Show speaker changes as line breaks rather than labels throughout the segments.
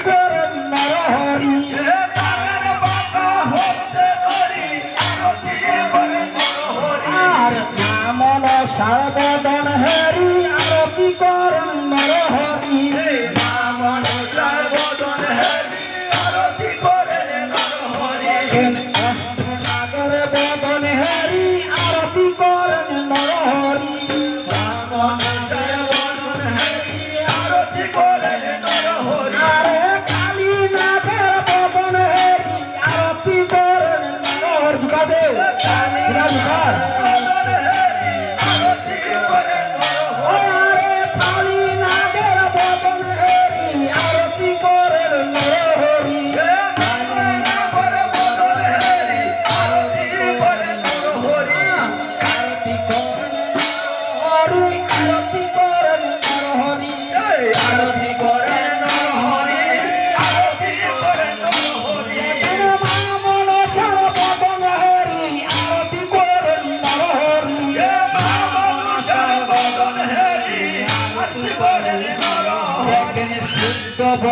করেন নারাহারি আর নামল সর্বদন হরি আরতি করেন নারহরি নামল সর্বদন হরি আরতি করেন নারহরি অষ্ট নাগর বদন হরি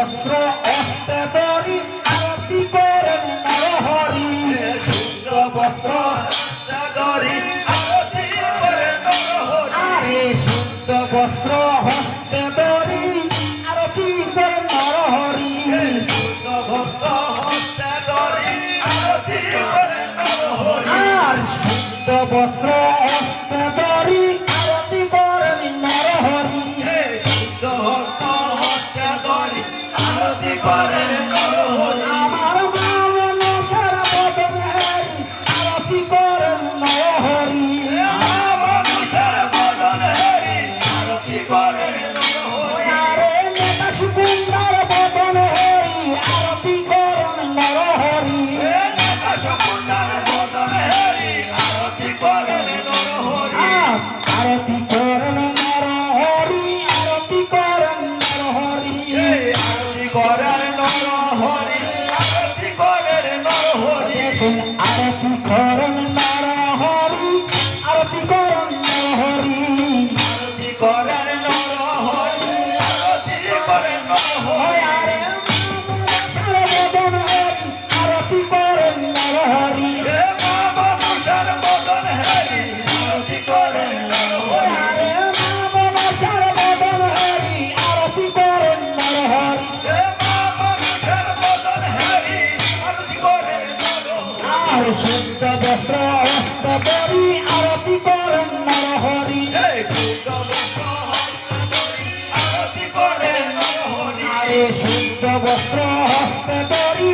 চন্দ্র অস্তে তরি আরতি করেন নরহরি চন্দ্র বস্ত্র আরতি করেন নরহরি আরে শুদ্ধ বস্ত্র শুদ্ধ বস্ত্র হস্ত করি আরতি করেন নরহরি। শুদ্ধ বস্ত্র
হস্ত করি আরতি করেন নরহরি।
শুদ্ধ বস্ত্র হস্ত করি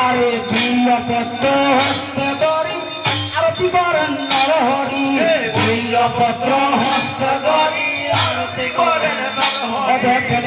আরে
তুল্য পত্র হস্তে করি আরতি করেন নরহরি।
তুল্য পত্র হস্তে করি আরতি করেন নরহরি। দেখেন